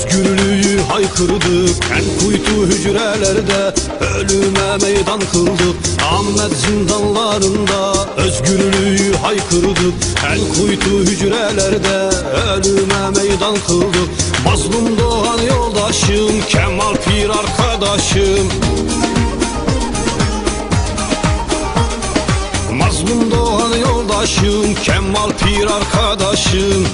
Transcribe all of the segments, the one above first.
Özgürlüğü haykırdık. En kuytu hücrelerde Ölüme meydan kıldık. Ahmet zindanlarında Özgürlüğü haykırdık. En kuytu hücrelerde Ölüme meydan kıldık. Mazlum doğan yoldaşım Kemal Pir arkadaşım. Mazlum doğan yoldaşım Kemal Pir arkadaşım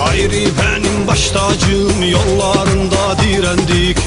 Hayri benim baş tacım Yollarında direndik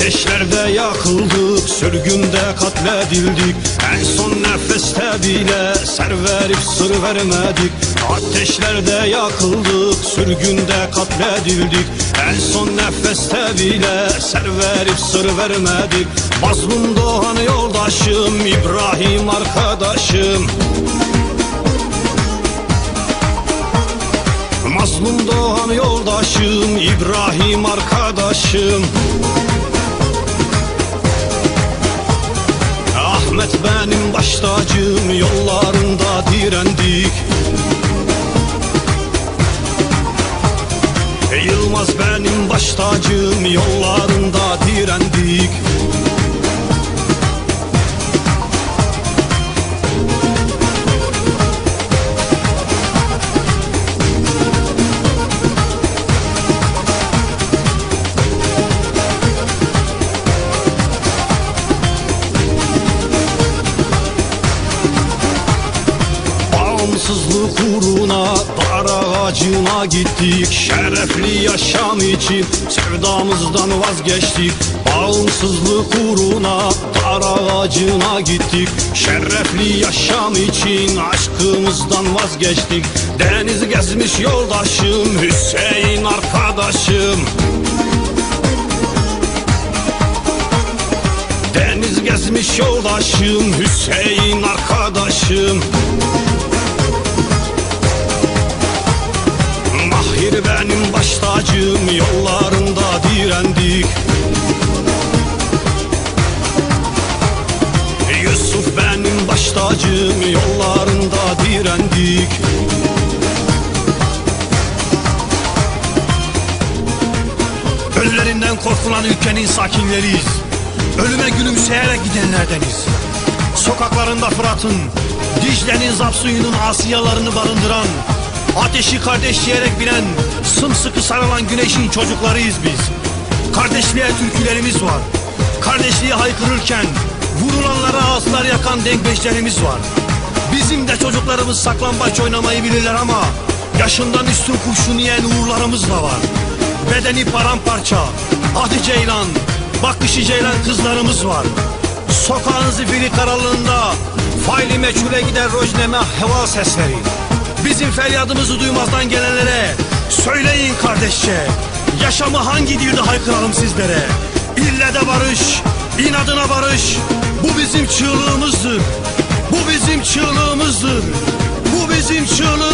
Ateşlerde yakıldık, sürgünde katledildik. En son nefeste bile ser verip sır vermedik. Ateşlerde yakıldık, sürgünde katledildik. En son nefeste bile ser verip sır vermedik. Mazlum doğan yoldaşım, İbrahim arkadaşım. Mazlum doğan yoldaşım İbrahim arkadaşım baş tacım Yollarında direndik. Yılmaz benim baş tacım Yollarında direndik Bağımsızlık uğruna dar ağacına gittik. Şerefli yaşam için sevdamızdan vazgeçtik. Bağımsızlık uğruna dar ağacına gittik. Şerefli yaşam için aşkımızdan vazgeçtik. Deniz gezmiş yoldaşım Hüseyin arkadaşım. Deniz gezmiş yoldaşım Hüseyin arkadaşım baş tacım Yollarında direndik Ölülerinden korkulan ülkenin sakinleriyiz. Ölüme gülümseyerek gidenlerdeniz. Sokaklarında Fırat'ın, Dicle'nin zapsuyunun asiyalarını barındıran, ateşi kardeş diyerek bilen, sımsıkı sarılan güneşin çocuklarıyız biz. Kardeşliğe türkülerimiz var. Kardeşliği haykırırken vurulanlara ağızlar yakan denkbeşlerimiz var. Bizim de çocuklarımız saklambaç oynamayı bilirler ama yaşından üstün kurşun yiyen uğurlarımız da var. Bedeni paramparça, adı ceylan, bakışı ceylan kızlarımız var. Sokağın zifiri karanlığında faili meçhule gider rojneme heval sesleri. Bizim feryadımızı duymazdan gelenlere söyleyin kardeşçe. Yaşamı hangi dilde haykıralım sizlere? İlle de barış, inadına barış. Bu bizim çığlığımızdır. Bu bizim çığlığımızdır. Bu bizim çığlığımızdır.